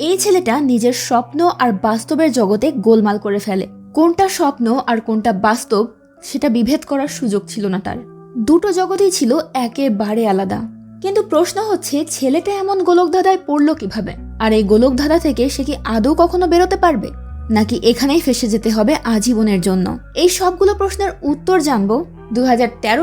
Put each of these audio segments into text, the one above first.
এই ছেলেটা নিজের স্বপ্ন আর বাস্তবের জগতে গোলমাল করে ফেলে। কোনটা স্বপ্ন আর কোনটা বাস্তব, সেটা বিভেদ করার সুযোগ ছিল না তার। দুটো জগতেই ছিল একেবারে আলাদা। কিন্তু প্রশ্ন হচ্ছে, ছেলেটা এমন গোলকধাঁধায় পড়ল কীভাবে? আর এই গোলকধাঁধা থেকে সে কি আদৌ কখনো বেরোতে পারবে? নাকি এখানেই ফেসে যেতে হবে আজীবনের জন্য? এই সবগুলো প্রশ্নের উত্তর জানব দু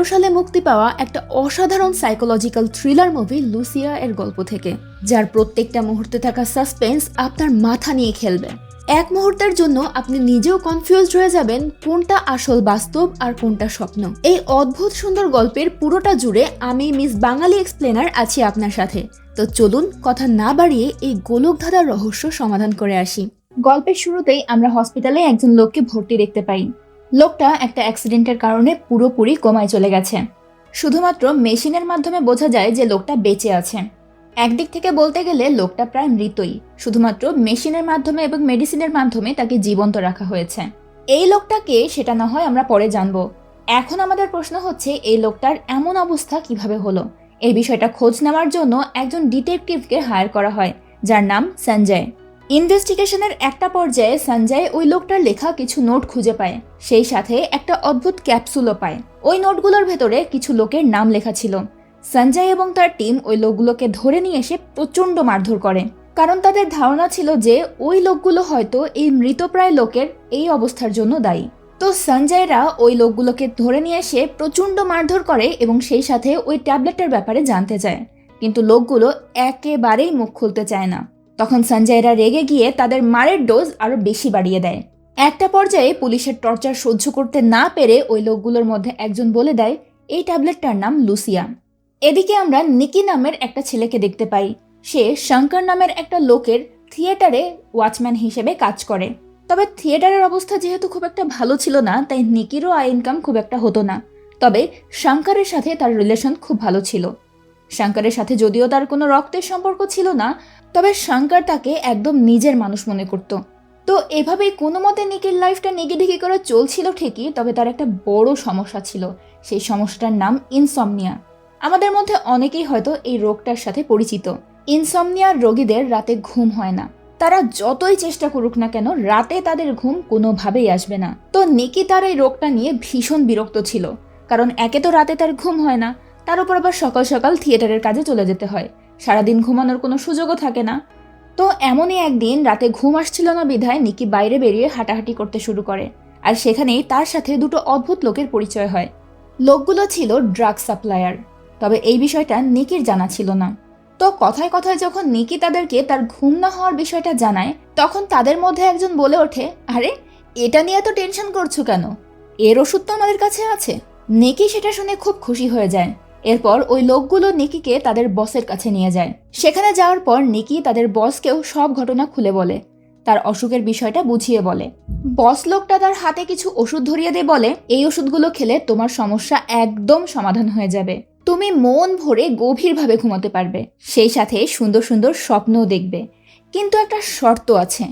সালে মুক্তি পাওয়া একটা অসাধারণ সাইকোলজিক্যাল থ্রিলার মুভি লুসিয়া এর গল্প থেকে, যার প্রত্যেকটা মুহূর্তে থাকা সাসপেন্স আপনার মাথা নিয়ে খেলবে। এক মুহূর্তের জন্য আপনি নিজেও কনফিউজড হয়ে যাবেন কোনটা আসল বাস্তব আর কোনটা স্বপ্ন। এই অদ্ভুত সুন্দর গল্পের পুরোটা জুড়ে আমি মিস বাঙালি এক্সপ্লেনার আছি আপনার সাথে। তো চলুন কথা না বাড়িয়ে এই গোলকধাঁধার রহস্য সমাধান করে আসি। গল্পের শুরুতেই আমরা হসপিটালে একজন লোককে ভর্তি দেখতে পাই। লোকটা একটা অ্যাক্সিডেন্টের কারণে পুরোপুরি কমায় চলে গেছে। শুধুমাত্র মেশিনের মাধ্যমে বোঝা যায় যে লোকটা বেঁচে আছে। একদিক থেকে বলতে গেলে লোকটা প্রায় মৃতই। শুধুমাত্র মেশিনের মাধ্যমে এবং মেডিসিনের মাধ্যমে তাকে জীবন্ত রাখা হয়েছে। এই লোকটাকে সেটা না হয় আমরা পরে জানব। এখন আমাদের প্রশ্ন হচ্ছে, এই লোকটার এমন অবস্থা কীভাবে হলো? এই বিষয়টা খোঁজ নেওয়ার জন্য একজন ডিটেকটিভকে হায়ার করা হয়, যার নাম সঞ্জয়। ইনভেস্টিগেশনের একটা পর্যায়ে সঞ্জয় ওই লোকটার লেখা কিছু নোট খুঁজে পায়। সেই সাথে একটা অদ্ভুত ক্যাপসুলও পায়। ওই নোটগুলোর ভেতরে কিছু লোকের নাম লেখা ছিল। সঞ্জয় এবং তার টিম ওই লোকগুলোকে ধরে নিয়ে এসে প্রচণ্ড মারধর করে। কারণ তাদের ধারণা ছিল যে ওই লোকগুলো হয়তো এই মৃতপ্রায় লোকের এই অবস্থার জন্য দায়ী। তো সঞ্জয়রা ওই লোকগুলোকে ধরে নিয়ে এসে প্রচণ্ড মারধর করে এবং সেই সাথে ওই ট্যাবলেটের ব্যাপারে জানতে চায়। কিন্তু লোকগুলো একেবারেই মুখ খুলতে চায় না। তখন সঞ্জয়রা রেগে গিয়ে তাদের মারের ডোজ আরও বেশি বাড়িয়ে দেয়। একটা পর্যায়ে পুলিশের টর্চার সহ্য করতে না পেরে ওই লোকগুলোর মধ্যে একজন বলে দেয়, এই ট্যাবলেটটার নাম লুসিয়া। এদিকে আমরা নিকি নামের একটা ছেলেকে দেখতে পাই। সে শঙ্কর নামের একটা লোকের থিয়েটারে ওয়াচম্যান হিসেবে কাজ করে। তবে থিয়েটারের অবস্থা যেহেতু খুব একটা ভালো ছিল না, তাই নিকিরও আয় ইনকাম খুব একটা হতো না। তবে শঙ্করের সাথে তার রিলেশন খুব ভালো ছিল। শঙ্করের সাথে যদিও তার কোনো রক্তের সম্পর্ক ছিল না, তবে শঙ্কর তাকে একদম নিজের মানুষ মনে করত। তো এভাবেই কোনো মতে নিকির লাইফটা নেগেডিগি করে চলছিল ঠিকই, তবে তার একটা বড় সমস্যা ছিল। সেই সমস্যাটার নাম ইনসমনিয়া আমাদের মধ্যে অনেকেই হয়তো এই রোগটার সাথে পরিচিত। ইনসমনিয়ার রোগীদের রাতে ঘুম হয় না। তারা যতই চেষ্টা করুক না কেন, রাতে তাদের ঘুম কোনোভাবেই আসবে না। তো নিকি তার এই রোগটা নিয়ে ভীষণ বিরক্ত ছিল। কারণ একে তো রাতে তার ঘুম হয় না তার উপর আবার সকাল সকাল থিয়েটারের কাজে চলে যেতে হয়। সারাদিন ঘুমানোর কোনো সুযোগও থাকে না। তো এমনই একদিন রাতে ঘুম আসছিল না বিধায় নিকি বাইরে বেরিয়ে হাঁটাহাঁটি করতে শুরু করে। আর সেখানেই তার সাথে দুটো অদ্ভুত লোকের পরিচয় হয়। লোকগুলো ছিল ড্রাগ সাপ্লায়ার। তবে এই বিষয়টা নিকির জানা ছিল না। তো কথায় কথায় যখন নিকি তাদেরকে তার ঘুম না হওয়ার বিষয়টা জানায়, তখন তাদের মধ্যে একজন বলে ওঠে, আরে, এটা নিয়ে এত টেনশন করছ কেন? এর ওষুধ তো আমাদের কাছে আছে। নিকি সেটা শুনে খুব খুশি হয়ে যায়। এরপর ওই লোকগুলো নিকিকে তাদের বসের কাছে নিয়ে যায়। সেখানে যাওয়ার পর নিকি তাদের বসকেও সব ঘটনা খুলে বলে। তার অসুখের বিষয়টা বুঝিয়ে বলে। বস লোকটা তার হাতে কিছু ওষুধ ধরিয়ে দিয়ে বলে, এই ওষুধগুলো খেলে তোমার সমস্যা একদম সমাধান হয়ে যাবে। তুমি মন ভরে গভীরভাবে ঘুমাতে পারবে। সেই সাথে সুন্দর সুন্দর স্বপ্নও দেখবে। কিন্তু একটা শর্ত আছে।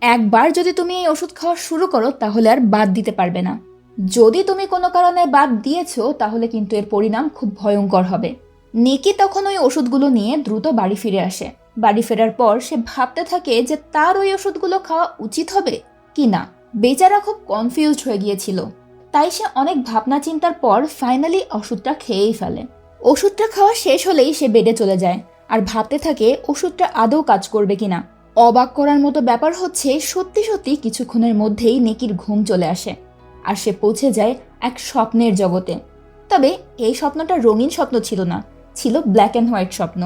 একবার যদি তুমি এই ওষুধ খাওয়া শুরু করো, তাহলে আর বাদ দিতে পারবে না। যদি তুমি কোনো কারণে বাদ দিয়েছ, তাহলে কিন্তু এর পরিণাম খুব ভয়ঙ্কর হবে। নিকি তখন ওই ওষুধগুলো নিয়ে দ্রুত বাড়ি ফিরে আসে। বাড়ি ফেরার পর সে ভাবতে থাকে যে তার ওই ওষুধগুলো খাওয়া উচিত হবে কি না। বেচারা খুব কনফিউজড হয়ে গিয়েছিল। তাই সে অনেক ভাবনা চিন্তার পর ফাইনালি ওষুধটা খেয়েই ফেলে। ওষুধটা খাওয়া শেষ হলেই সে বেডে চলে যায় আর ভাবতে থাকে ওষুধটা আদৌ কাজ করবে কিনা অবাক করার মতো ব্যাপার হচ্ছে সত্যি সত্যি কিছুক্ষণের মধ্যেই নেকির ঘুম চলে আসে। আর সে পৌঁছে যায় এক স্বপ্নের জগতে। তবে এই স্বপ্নটা রঙিন স্বপ্ন ছিল না, ছিল ব্ল্যাক অ্যান্ড হোয়াইট স্বপ্ন।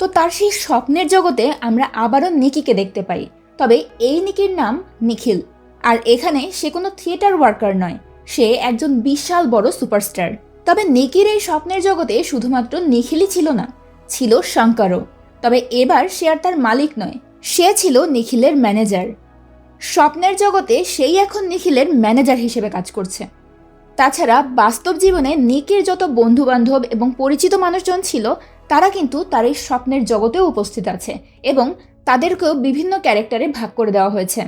তো তার সেই স্বপ্নের জগতে আমরা আবারও নিকিকে দেখতে পাই। তবে এই নিকির নাম নিখিল। আর এখানে সে কোনো থিয়েটার ওয়ার্কার নয়, সে একজন বিশাল বড় সুপারস্টার। তবে নিকির এই স্বপ্নের জগতে শুধুমাত্র নিখিলই ছিল না, ছিল শঙ্করও। তবে এবার সে আর তার মালিক নয়, সে ছিল নিখিলের ম্যানেজার স্বপ্নের জগতে সেই এখন নিখিলের ম্যানেজার হিসেবে কাজ করছে। তাছাড়া বাস্তব জীবনে নিকের যত বন্ধু বান্ধব এবং পরিচিত মানুষজন ছিল, তারা কিন্তু তার এই স্বপ্নের জগতেও উপস্থিত আছে এবং তাদেরকেও বিভিন্ন ক্যারেক্টারে ভাগ করে দেওয়া হয়েছে।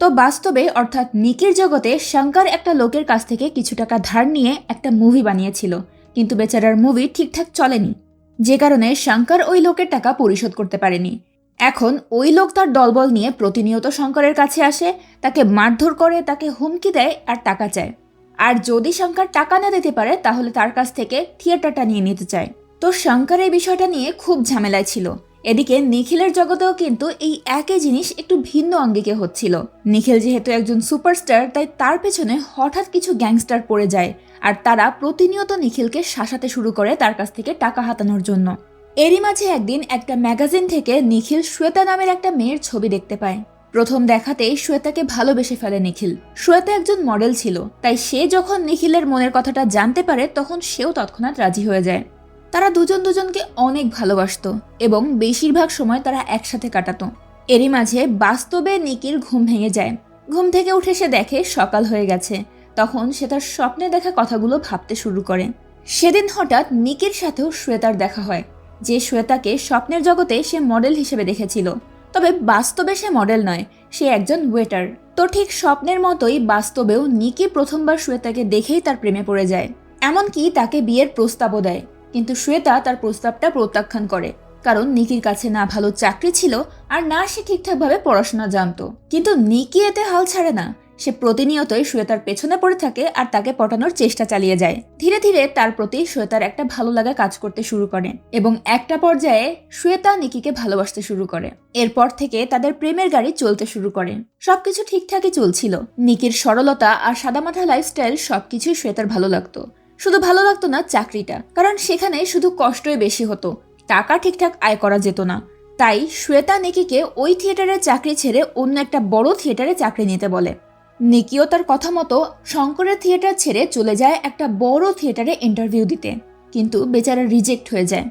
তো বাস্তবে অর্থাৎ নিকের জগতে শঙ্কর একটা লোকের কাছ থেকে কিছু টাকা ধার নিয়ে একটা মুভি বানিয়েছিল, কিন্তু বেচারার মুভি ঠিকঠাক চলেনি। যে কারণে শঙ্কর ওই লোকের টাকা পরিশোধ করতে পারেনি। এখন ওই লোক তার দলবল নিয়ে প্রতিনিয়ত শঙ্করের কাছে আসে, তাকে মারধর করে, তাকে হুমকি দেয় আর টাকা চায়। আর যদি শঙ্কর টাকা না দিতে পারে, তাহলে তার কাছ থেকে থিয়েটারটা নিয়ে নিতে চায়। তো শঙ্কর এই বিষয়টা নিয়ে খুব ঝামেলায় ছিল। এদিকে নিখিলের জগতেও কিন্তু এই একই জিনিস একটু ভিন্ন অঙ্গিকে হচ্ছিল। নিখিল যেহেতু একজন সুপারস্টার, তাই তার পেছনে হঠাৎ কিছু গ্যাংস্টার পড়ে যায়। আর তারা প্রতিনিয়ত নিখিলকে শাসাতে শুরু করে তার কাছ থেকে টাকা হাতানোর জন্য। এরই মাঝে একদিন একটা ম্যাগাজিন থেকে নিখিল শ্বেতা নামের একটা মেয়ের ছবি দেখতে পায়। প্রথম দেখাতেই শ্বেতাকে ভালোবেসে ফেলে নিখিল। শ্বেতা একজন মডেল ছিল, তাই সে যখন নিখিলের মনের কথাটা জানতে পারে, তখন সেও তৎক্ষণাৎ রাজি হয়ে যায়। তারা দুজন দুজনকে অনেক ভালোবাসতো এবং বেশিরভাগ সময় তারা একসাথে কাটাতো। এরই মাঝে বাস্তবে নিকির ঘুম ভেঙে যায়। ঘুম থেকে উঠে সে দেখে সকাল হয়ে গেছে। তখন সে তার স্বপ্নে দেখা কথাগুলো ভাবতে শুরু করে। সেদিন হঠাৎ নিকির সাথেও শ্বেতার দেখা হয়। যে শ্বেতাকে স্বপ্নের জগতে সে মডেল হিসেবে দেখেছিল। তবে বাস্তবে সে মডেল নয়, সে একজন ওয়েটার। তো ঠিক স্বপ্নের মতোই বাস্তবেও নিকি প্রথমবার শ্বেতাকে দেখেই তার প্রেমে পড়ে যায়। এমনকি তাকে বিয়ের প্রস্তাবও দেয়। কিন্তু শ্বেতা তার প্রস্তাবটা প্রত্যাখ্যান করে। কারণ নিকির কাছে না ভালো চাকরি ছিল আর না সে ঠিকঠাকভাবে পড়াশোনা জানত। কিন্তু নিকি এতে হাল ছাড়ে না। সে প্রতিনিয়তই শ্বেতার পেছনে পড়ে থাকে আর তাকে পটানোর চেষ্টা চালিয়ে যায়। ধীরে ধীরে তার প্রতি শ্বেতার একটা ভালো লাগা কাজ করতে শুরু করে এবং একটা পর্যায়ে শ্বেতা নিকিকে ভালোবাসতে শুরু করে। এরপর থেকে তাদের প্রেমের গাড়ি চলতে শুরু করে। সবকিছু ঠিকঠাকই চলছিল। নিকির সরলতা আর সাদামাঠা লাইফস্টাইল সবকিছুই শ্বেতার ভালো লাগতো। শুধু ভালো লাগতো না চাকরিটা। কারণ সেখানে শুধু কষ্টই বেশি হতো। টাকা ঠিকঠাক আয় করা যেত না। তাই শ্বেতা নিকিকে ওই থিয়েটারের চাকরি ছেড়ে অন্য একটা বড় থিয়েটারে চাকরি নিতে বলে। নিকিও তার কথা মতো শঙ্করের থিয়েটার ছেড়ে চলে যায় একটা বড় থিয়েটারে ইন্টারভিউ দিতে। কিন্তু বেচারা রিজেক্ট হয়ে যায়।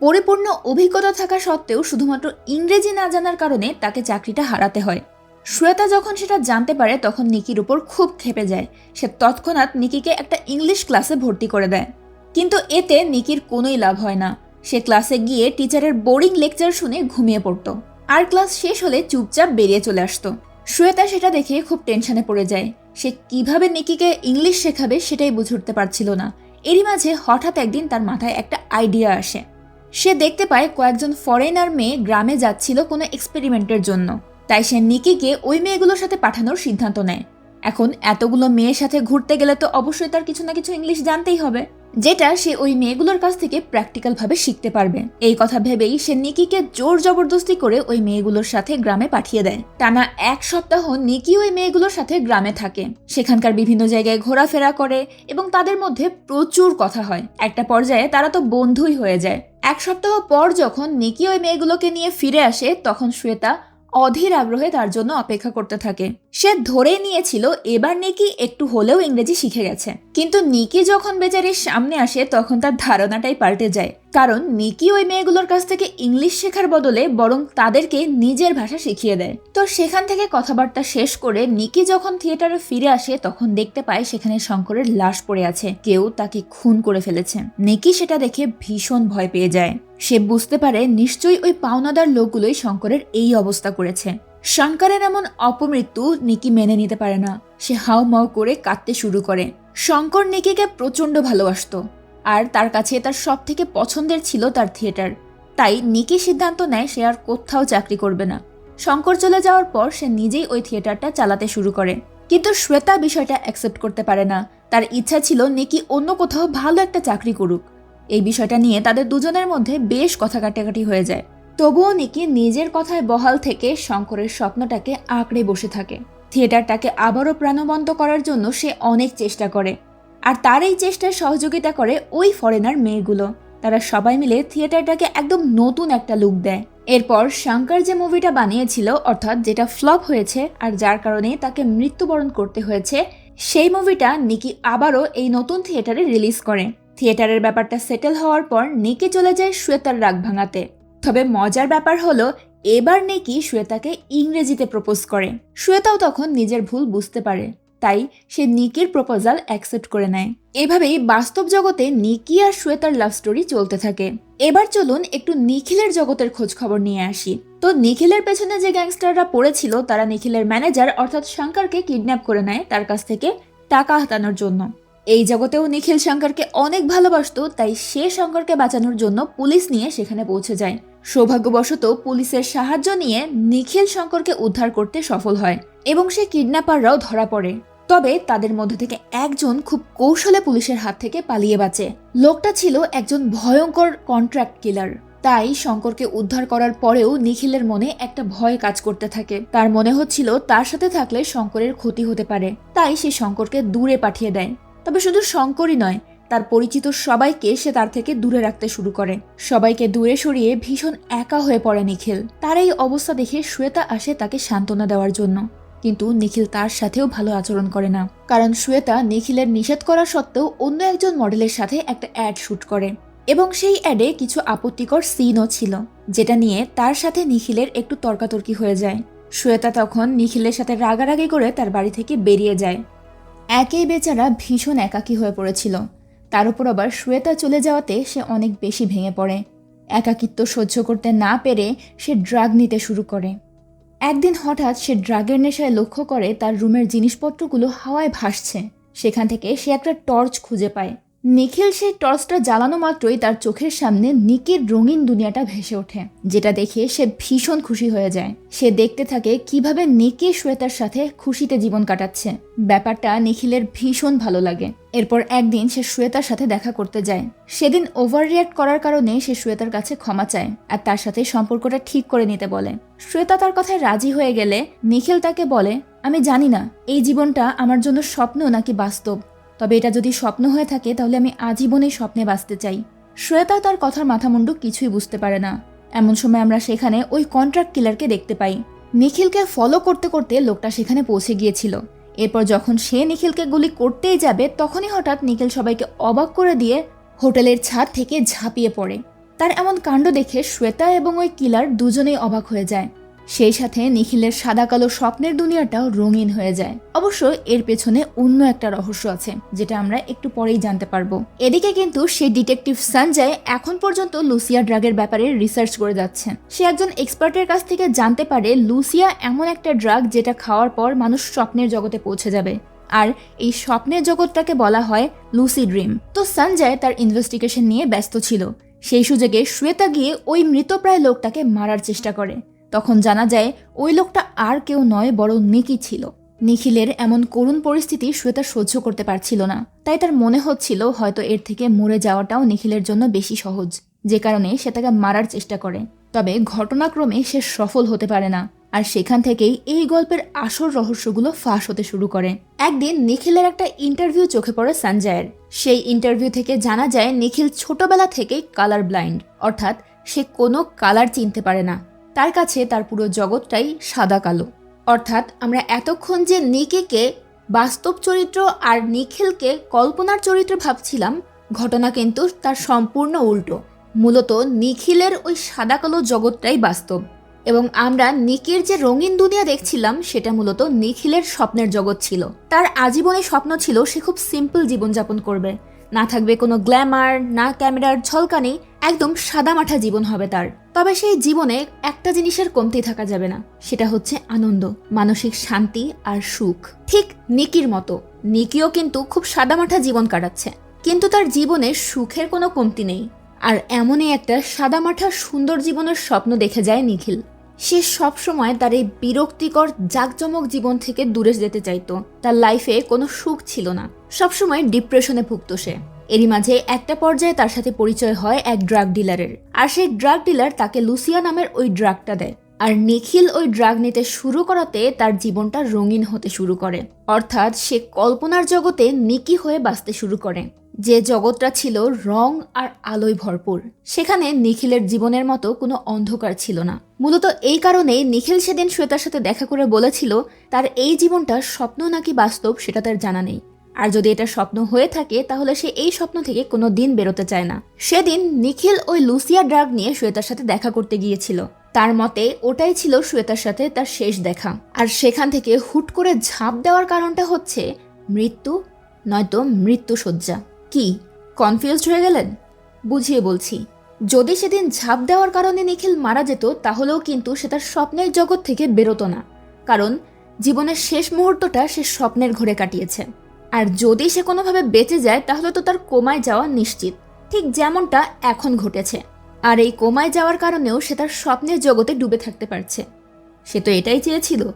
পরিপূর্ণ অভিজ্ঞতা থাকা সত্ত্বেও শুধুমাত্র ইংরেজি না জানার কারণে তাকে চাকরিটা হারাতে হয়। শ্বেতা যখন সেটা জানতে পারে, তখন নিকির উপর খুব খেপে যায়। সে তৎক্ষণাৎ নিকিকে একটা ইংলিশ ক্লাসে ভর্তি করে দেয়। কিন্তু এতে নিকির কোনোই লাভ হয় না। সে ক্লাসে গিয়ে টিচারের বোরিং লেকচার শুনে ঘুমিয়ে পড়ত। আর ক্লাস শেষ হলে চুপচাপ বেরিয়ে চলে আসতো। শ্বেতা সেটা দেখে খুব টেনশনে পড়ে যায়। সে কীভাবে নিকিকে ইংলিশ শেখাবে সেটাই বুঝে উঠতে পারছিল না। এরই মাঝে হঠাৎ একদিন তার মাথায় একটা আইডিয়া আসে। সে দেখতে পায় কয়েকজন ফরেনার মেয়ে গ্রামে যাচ্ছিল কোনো এক্সপেরিমেন্টের জন্য। তাই সে নিকিকে ওই মেয়েগুলোর সাথে পাঠানোর সিদ্ধান্ত নেয়। এখন এতগুলো মেয়ের সাথে ঘুরতে গেলে তো অবশ্যই তার কিছু না কিছু ইংলিশ জানতেই হবে। যেটা সে ওই মেয়েগুলোর কাছ থেকে প্র্যাকটিক্যাল ভাবে শিখতে পারবে। এই কথা ভেবেই সে নিকিকে জোর জবরদস্তি করে ওই মেয়েগুলোর সাথে গ্রামে পাঠিয়ে দেয়। টানা এক সপ্তাহ নিকি ওই মেয়েগুলোর সাথে গ্রামে থাকে। সেখানকার বিভিন্ন জায়গায় ঘোরাফেরা করে এবং তাদের মধ্যে প্রচুর কথা হয়। একটা পর্যায়ে তারা তো বন্ধুই হয়ে যায়। এক সপ্তাহ পর যখন নিকি ওই মেয়েগুলোকে নিয়ে ফিরে আসে, তখন শ্বেতা অধীর আগ্রহে তার জন্য অপেক্ষা করতে থাকে। সে ধরে নিয়েছিল, এবার নিকি একটু হলেও ইংরেজি শিখে গেছে। কিন্তু নিকি যখন বেচারির সামনে আসে, তখন তার ধারণাটাই পাল্টে যায়। কারণ নিকি ওই মেয়েগুলোর কাছ থেকে ইংলিশ শেখার বদলে বরং তাদেরকে নিজের ভাষা শিখিয়ে দেয়। তো সেখান থেকে কথাবার্তা শেষ করে নিকি যখন থিয়েটারে ফিরে আসে, তখন দেখতে পায় সেখানে শঙ্করের লাশ পড়ে আছে। কেউ তাকে খুন করে ফেলেছে। নিকি সেটা দেখে ভীষণ ভয় পেয়ে যায়। সে বুঝতে পারে নিশ্চয়ই ওই পাওনাদার লোকগুলোই শঙ্করের এই অবস্থা করেছে। শঙ্করের এমন অপমৃত্যু নিকি মেনে নিতে পারে না। সে হাও মাও করে কাঁদতে শুরু করে। শঙ্কর নিকিকে প্রচণ্ড ভালোবাসতো, আর তার কাছে তার সব থেকে পছন্দের ছিল তার থিয়েটার। তাই নিকি সিদ্ধান্ত নেয় সে আর কোথাও চাকরি করবে না। শঙ্কর চলে যাওয়ার পর সে নিজেই ওই থিয়েটারটা চালাতে শুরু করে। কিন্তু শ্বেতা বিষয়টা অ্যাকসেপ্ট করতে পারে না। তার ইচ্ছা ছিল নিকি অন্য কোথাও ভালো একটা চাকরি করুক। এই বিষয়টা নিয়ে তাদের দুজনের মধ্যে বেশ কথা কাটাকাটি হয়ে যায়। তবুও নিকি নিজের কথায় বহাল থেকে শঙ্করের স্বপ্নটাকে আঁকড়ে বসে থাকে। থিয়েটারটাকে আবারও প্রাণবন্ত করার জন্য সে অনেক চেষ্টা করে। আর তার এই চেষ্টায় সহযোগিতা করে ওই ফরেনার মেয়েগুলো। তারা সবাই মিলে থিয়েটারটাকে একদম নতুন একটা লুক দেয়। এরপর শঙ্কর যে মুভিটা বানিয়েছিল, অর্থাৎ যেটা ফ্লপ হয়েছে আর যার কারণে তাকে মৃত্যুবরণ করতে হয়েছে, সেই মুভিটা নিকি আবারও এই নতুন থিয়েটারে রিলিজ করে। থিয়েটারের ব্যাপারটা সেটেল হওয়ার পর নিকি চলে যায় শ্বেতার রাগ ভাঙাতে। তবে মজার ব্যাপার হলো, এবার নেকি শ্বেতাকে ইংরেজিতে প্রপোজ করে। শ্বেতাও তখন নিজের ভুল বুঝতে পারে, তাই সে নিকির প্রপোজাল অ্যাকসেপ্ট করে নেয়। এভাবেই বাস্তব জগতে নিকি আর শ্বেতার লাভ স্টোরি চলতে থাকে। এবার চলুন একটু নিখিলের জগতের খোঁজ খবর নিয়ে আসি। তো নিখিলের পেছনে যে গ্যাংস্টাররা পড়েছিল, তারা নিখিলের ম্যানেজার অর্থাৎ শঙ্করকে কিডন্যাপ করে নেয় তার কাছ থেকে টাকা হাতানোর জন্য। এই জগতেও নিখিল শঙ্করকে অনেক ভালোবাসতো, তাই সে শঙ্করকে বাঁচানোর জন্য পুলিশ নিয়ে সেখানে পৌঁছে যায়। সৌভাগ্যবশত পুলিশের সাহায্য নিয়ে নিখিল শঙ্করকে উদ্ধার করতে সফল হয় এবং সে কিডন্যাপাররাও ধরা পড়ে। তবে তাদের মধ্যে থেকে একজন খুব কৌশলে পুলিশের হাত থেকে পালিয়ে বাঁচে। লোকটা ছিল একজন ভয়ঙ্কর কন্ট্রাক্ট কিলার তাই শঙ্করকে উদ্ধার করার পরেও নিখিলের মনে একটা ভয় কাজ করতে থাকে। তার মনে হচ্ছিল তার সাথে থাকলে শঙ্করের ক্ষতি হতে পারে। তাই সে শঙ্করকে দূরে পাঠিয়ে দেয়। তবে শুধু শঙ্করই নয় তার পরিচিত সবাইকে সে তার থেকে দূরে রাখতে শুরু করে। সবাইকে দূরে সরিয়ে ভীষণ একা হয়ে পড়ে নিখিল। তার এই অবস্থা দেখে শ্বেতা আসে তাকে সান্ত্বনা দেওয়ার জন্য। কিন্তু নিখিল তার সাথেও ভালো আচরণ করে না। কারণ শ্বেতা নিখিলের নিষেধ করা সত্ত্বেও অন্য একজন মডেলের সাথে একটা অ্যাড শ্যুট করে। এবং সেই অ্যাডে কিছু আপত্তিকর সিনও ছিল, যেটা নিয়ে তার সাথে নিখিলের একটু তর্কাতর্কি হয়ে যায়। শ্বেতা তখন নিখিলের সাথে রাগারাগি করে তার বাড়ি থেকে বেরিয়ে যায়। একেই বেচারা ভীষণ একাকী হয়ে পড়েছিল। তার উপর আবার শুয়েতা চলে যাওয়াতে সে অনেক বেশি ভেঙে পড়ে। একাকিত্ব সহ্য করতে না পেরে সে ড্রাগ নিতে শুরু করে। একদিন হঠাৎ সে ড্রাগের নেশায় লক্ষ্য করে তার রুমের জিনিসপত্রগুলো হাওয়ায় ভাসছে। সেখান থেকে সে একটা টর্চ খুঁজে পায়। নিখিল সেই টর্চটা জ্বালানো মাত্রই তার চোখের সামনে নিকির রঙিন দুনিয়াটা ভেসে ওঠে। যেটা দেখে সে ভীষণ খুশি হয়ে যায়। সে দেখতে থাকে কীভাবে নিকি শ্বেতার সাথে খুশিতে জীবন কাটাচ্ছে। ব্যাপারটা নিখিলের ভীষণ ভালো লাগে। এরপর একদিন সে শ্বেতার সাথে দেখা করতে যায়। সেদিন ওভার রিয়াক্ট করার কারণে সে শ্বেতার কাছে ক্ষমা চায় আর তার সাথে সম্পর্কটা ঠিক করে নিতে বলে। শ্বেতা তার কথায় রাজি হয়ে গেলে নিখিল তাকে বলে, আমি জানি না, এই জীবনটা আমার জন্য স্বপ্ন নাকি বাস্তব? তবে এটা যদি স্বপ্ন হয়ে থাকে, তাহলে আমি আজীবনেই স্বপ্নে বাঁচতে চাই। শ্বেতা তার কথার মাথামুন্ডু কিছুই বুঝতে পারে না। এমন সময় আমরা সেখানে ওই কন্ট্রাক্ট কিলারকে দেখতে পাই। নিখিলকে ফলো করতে করতে লোকটা সেখানে পৌঁছে গিয়েছিল। এরপর যখন সে নিখিলকে গুলি করতেই যাবে, তখনই হঠাৎ নিখিল সবাইকে অবাক করে দিয়ে হোটেলের ছাদ থেকে ঝাঁপিয়ে পড়ে। তার এমন কাণ্ড দেখে শ্বেতা এবং ওই কিলার দুজনেই অবাক হয়ে যায়। সেই সাথে নিখিলের সাদা কালো স্বপ্নের দুনিয়াটাও রঙিন হয়ে যায়। অবশ্য এর পেছনে অন্য একটা রহস্য আছে, যেটা আমরা একটু পরেই জানতে পারব। এদিকে কিন্তু সেই ডিটেকটিভ সঞ্জয় এখন পর্যন্ত লুসিয়া ড্রাগের ব্যাপারে রিসার্চ করে যাচ্ছে। সে একজন এক্সপার্টের কাছ থেকে জানতে পারে লুসিয়া এমন একটা ড্রাগ যেটা খাওয়ার পর মানুষ স্বপ্নের জগতে পৌঁছে যাবে। আর এই স্বপ্নের জগৎটাকে বলা হয় লুসি ড্রিম। তো সঞ্জয় তার ইনভেস্টিগেশন নিয়ে ব্যস্ত ছিল। সেই সুযোগে শ্বেতা গিয়ে ওই মৃতপ্রায় লোকটাকে মারার চেষ্টা করে। তখন জানা যায়, ওই লোকটা আর কেউ নয় বড় নিকি ছিল। নিখিলের এমন করুণ পরিস্থিতি শ্বেতা সহ্য করতে পারছিল না। তাই তার মনে হচ্ছিল, হয়তো এর থেকে মরে যাওয়াটাও নিখিলের জন্য বেশি সহজ। যে কারণে সে তাকে মারার চেষ্টা করে। তবে ঘটনাক্রমে সে সফল হতে পারে না। আর সেখান থেকেই এই গল্পের আসল রহস্যগুলো ফাঁস হতে শুরু করে। একদিন নিখিলের একটা ইন্টারভিউ চোখে পড়ে সঞ্জয়ের। সেই ইন্টারভিউ থেকে জানা যায়, নিখিল ছোটবেলা থেকেই কালার ব্লাইন্ড অর্থাৎ সে কোনো কালার চিনতে পারে না। তার কাছে তার পুরো জগৎটাই সাদা কালো। অর্থাৎ আমরা এতক্ষণ যে নিকিকে বাস্তব চরিত্র আর নিখিলকে কল্পনার চরিত্র ভাবছিলাম, ঘটনা কিন্তু তার সম্পূর্ণ উল্টো। মূলত নিখিলের ওই সাদা কালো জগৎটাই বাস্তব। এবং আমরা নিকের যে রঙিন দুনিয়া দেখছিলাম, সেটা মূলত নিখিলের স্বপ্নের জগৎ ছিল। তার আজীবনে স্বপ্ন ছিল সে খুব সিম্পল জীবনযাপন করবে। না থাকবে কোনো গ্ল্যামার না ক্যামেরার ঝলকানি একদম সাদামাঠা জীবন হবে তার। তবে সেই জীবনে একটা জিনিসের কমতি থাকা যাবে না, সেটা হচ্ছে আনন্দ, মানসিক শান্তি আর সুখ। ঠিক নিকির মতো, নিকিও কিন্তু খুব সাদামাঠা জীবন কাটাচ্ছে। কিন্তু তার জীবনে সুখের কোনো কমতি নেই। আর এমনই একটা সাদামাঠা সুন্দর জীবনের স্বপ্ন দেখে যায় নিখিল। সে সবসময় তার এই বিরক্তিকর, জাকজমক জীবন থেকে দূরে যেতে চাইতো। তার লাইফে কোনো সুখ ছিল না। সবসময় ডিপ্রেশনে ভুগত সে। এরই মাঝে একটা পর্যায়ে তার সাথে পরিচয় হয় এক ড্রাগ ডিলারের আর সেই ড্রাগ ডিলার তাকে লুসিয়া নামের ওই ড্রাগটা দেয়। আর নিখিল ওই ড্রাগ নিতে শুরু করাতে তার জীবনটা রঙিন হতে শুরু করে। অর্থাৎ সে কল্পনার জগতে নিকি হয়ে বাঁচতে শুরু করে। যে জগৎটা ছিল রং আর আলোয় ভরপুর, সেখানে নিখিলের জীবনের মতো কোনো অন্ধকার ছিল না। মূলত এই কারণেই নিখিল সেদিন শ্বেতার সাথে দেখা করে বলেছিল, তার এই জীবনটা স্বপ্ন নাকি বাস্তব সেটা তার জানা নেই। আর যদি এটা স্বপ্ন হয়ে থাকে, তাহলে সে এই স্বপ্ন থেকে কোনো দিন বেরোতে চায় না। সেদিন নিখিল ওই লুসিয়া ড্রাগ নিয়ে শ্বেতার সাথে দেখা করতে গিয়েছিল। তার মতে, ওটাই ছিল শ্বেতার সাথে তার শেষ দেখা। আর সেখান থেকে হুট করে ঝাঁপ দেওয়ার কারণটা হচ্ছে, মৃত্যু নয়তো মৃত্যুসজ্জা কি কনফিউজড হয়ে গেলেন? বুঝিয়ে বলছি, যদি সেদিন ঝাঁপ দেওয়ার কারণে নিখিল মারা যেত, তাহলেও কিন্তু সে তার স্বপ্নের জগৎ থেকে বেরোতো না। কারণ জীবনের শেষ মুহূর্তটা সে স্বপ্নের ঘরে কাটিয়েছে। আর যদি সে কোনোভাবে বেঁচে যায়, তাহলে তো তার কোমায় যাওয়া নিশ্চিত। ঠিক যেমনটা এখন ঘটেছে। আর এই কোমায় যাওয়ার কারণেও সে তার স্বপ্নের জগতে ডুবে থাকতে পারছে। সে তো এটাই চেয়েছিল।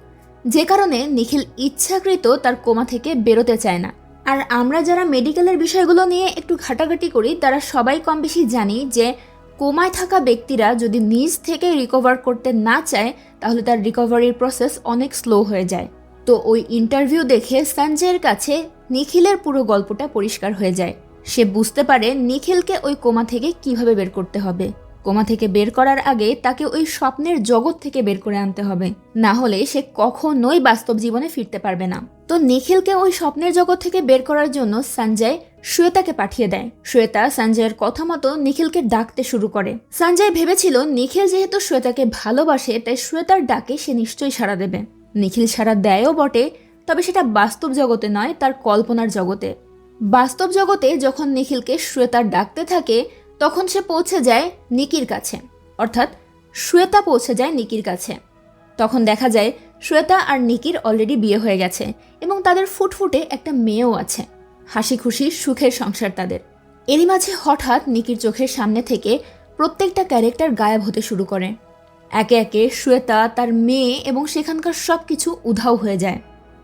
যে কারণে নিখিল ইচ্ছাকৃত তার কোমা থেকে বেরোতে চায় না। আর আমরা যারা মেডিকেলের বিষয়গুলো নিয়ে একটু ঘাটাঘাটি করি, তারা সবাই কম বেশি জানি যে, কোমায় থাকা ব্যক্তিরা যদি নিজ থেকে রিকভার করতে না চায়, তাহলে তার রিকভারির প্রসেস অনেক স্লো হয়ে যায়। তো ওই ইন্টারভিউ দেখে সঞ্জয়ের কাছে নিখিলের পুরো গল্পটা পরিষ্কার হয়ে যায়। সে বুঝতে পারে নিখিলকে ওই কোমা থেকে কীভাবে বের করতে হবে। কোমা থেকে বের করার আগে তাকে ওই স্বপ্নের জগৎ থেকে বের করে আনতে হবে। না হলে সে কখনোই বাস্তব জীবনে ফিরতে পারবে না। তো নিখিলকে ওই স্বপ্নের জগৎ থেকে বের করার জন্য সঞ্জয় শ্বেতাকে পাঠিয়ে দেয়। শ্বেতা সঞ্জয়ের কথা মতো নিখিলকে ডাকতে শুরু করে। সঞ্জয় ভেবেছিল নিখিল যেহেতু শ্বেতাকে ভালোবাসে, তাই শ্বেতার ডাকে সে নিশ্চয়ই সাড়া দেবে। নিখিল সাড়া দেয়ও বটে, তবে সেটা বাস্তব জগতে নয়, তার কল্পনার জগতে। বাস্তব জগতে যখন নিখিলকে শ্বেতার ডাকতে থাকে তখন সে পৌঁছে যায় নিকির কাছে। অর্থাৎ শ্বেতা পৌঁছে যায় নিকির কাছে। তখন দেখা যায় শ্বেতা আর নিকির অলরেডি বিয়ে হয়ে গেছে এবং তাদের ফুটফুটে একটা মেয়েও আছে। হাসি খুশি সুখের সংসার তাদের। এরই মাঝে হঠাৎ নিকির চোখের সামনে থেকে প্রত্যেকটা ক্যারেক্টার গায়েব হতে শুরু করে। একে একে শ্বেতা, তার মেয়ে এবং সেখানকার সব কিছু উধাও হয়ে যায়।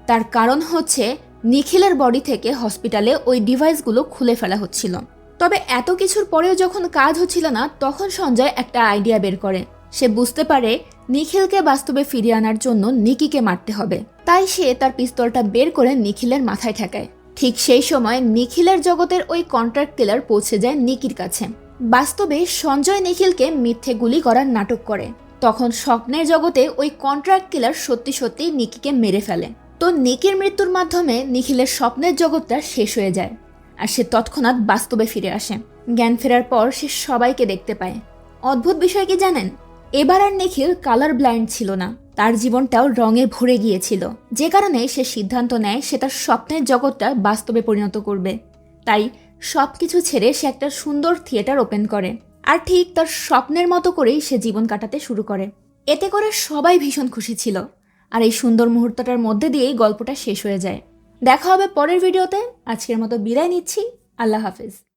তার কারণ হচ্ছে নিখিলের বডি থেকে হসপিটালে ওই ডিভাইসগুলো খুলে ফেলা হচ্ছিল। তবে এত কিছুর পরেও যখন কাজ হচ্ছিল না, তখন সঞ্জয় একটা আইডিয়া বের করে। সে বুঝতে পারে নিখিলকে বাস্তবে ফিরিয়ে আনার জন্য নিকিকে মারতে হবে। তাই সে তার পিস্তলটা বের করে নিখিলের মাথায় ঠেকায়। ঠিক সেই সময় নিখিলের জগতের ওই কন্ট্রাক্ট কিলার পৌঁছে যায় নিকির কাছে। বাস্তবে সঞ্জয় নিখিলকে মিথ্যে গুলি করার নাটক করে। তখন স্বপ্নের জগতে ওই কন্ট্রাক্ট কিলার সত্যি সত্যি নিকিকে মেরে ফেলে। তো নিকির মৃত্যুর মাধ্যমে নিখিলের স্বপ্নের জগৎটা শেষ হয়ে যায়। আর সে তৎক্ষণাৎ বাস্তবে ফিরে আসে। জ্ঞান ফেরার পর সে সবাইকে দেখতে পায়। অদ্ভুত বিষয় কি জানেন? এবার আর নিখিল কালার ব্লাইন্ড ছিল না। তার জীবনটাও রঙে ভরে গিয়েছিল। যে কারণে সে সিদ্ধান্ত নেয় সে তার স্বপ্নের জগৎটা বাস্তবে পরিণত করবে। তাই সব কিছু ছেড়ে সে একটা সুন্দর থিয়েটার ওপেন করে। আর ঠিক তার স্বপ্নের মতো করেই সে জীবন কাটাতে শুরু করে। এতে করে সবাই ভীষণ খুশি ছিল। আর এই সুন্দর মুহূর্তটার মধ্যে দিয়েই গল্পটা শেষ হয়ে যায়। দেখা হবে পরের ভিডিওতে। আজকের মতো বিদায় নিচ্ছি। আল্লাহ হাফেজ।